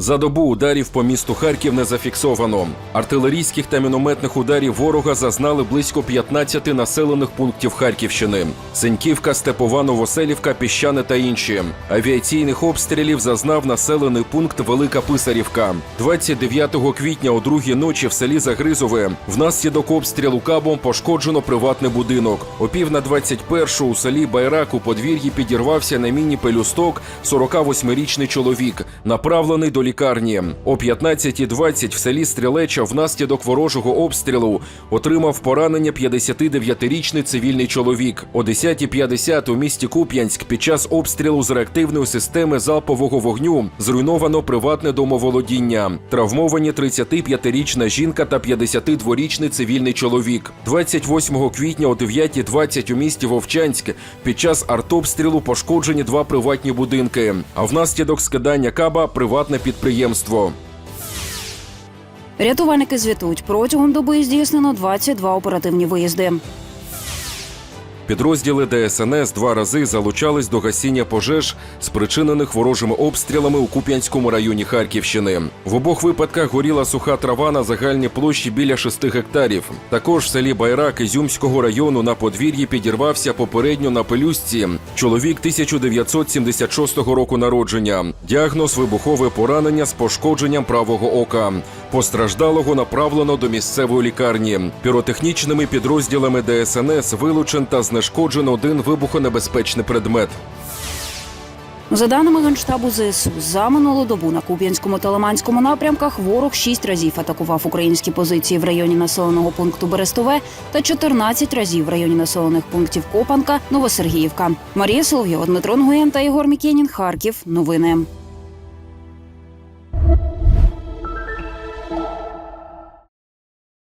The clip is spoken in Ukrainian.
За добу ударів по місту Харків не зафіксовано. Артилерійських та мінометних ударів ворога зазнали близько 15 населених пунктів Харківщини: Сеньківка, Степова, Новоселівка, Піщане та інші. Авіаційних обстрілів зазнав населений пункт Велика Писарівка. 29 квітня о другій ночі в селі Загризове внаслідок обстрілу кабом пошкоджено приватний будинок. О пів на 21 у селі Байрак у подвір'ї підірвався на міні пелюсток 48-річний чоловік, направлений до лікарні. О 15.20 в селі Стрілеча внаслідок ворожого обстрілу отримав поранення 59-річний цивільний чоловік. О 10.50 у місті Куп'янськ під час обстрілу з реактивної системи залпового вогню зруйновано приватне домоволодіння. Травмовані 35-річна жінка та 52-річний цивільний чоловік. 28 квітня о 9.20 у місті Вовчанськ під час артобстрілу пошкоджені два приватні будинки. А внаслідок скидання каба приватне підприємство. Рятувальники звітують, протягом доби здійснено 22 оперативні виїзди. Підрозділи ДСНС два рази залучались до гасіння пожеж, спричинених ворожими обстрілами у Куп'янському районі Харківщини. В обох випадках горіла суха трава на загальній площі біля 6 гектарів. Також в селі Байрак Ізюмського району на подвір'ї підірвався попередньо на пелюстці. Чоловік 1976 року народження. Діагноз вибухове поранення з пошкодженням правого ока. Постраждалого направлено до місцевої лікарні. Піротехнічними підрозділами ДСНС вилучен та знешкоджено один вибухонебезпечний предмет. За даними генштабу ЗСУ, за минулу добу на Куп'янському та Лиманському напрямках ворог шість разів атакував українські позиції в районі населеного пункту Берестове та 14 разів в районі населених пунктів Копанка, Новосергіївка. Марія Соловйова, Дмитро Нгуєн та Єгор Мікенін. Харків. Новини.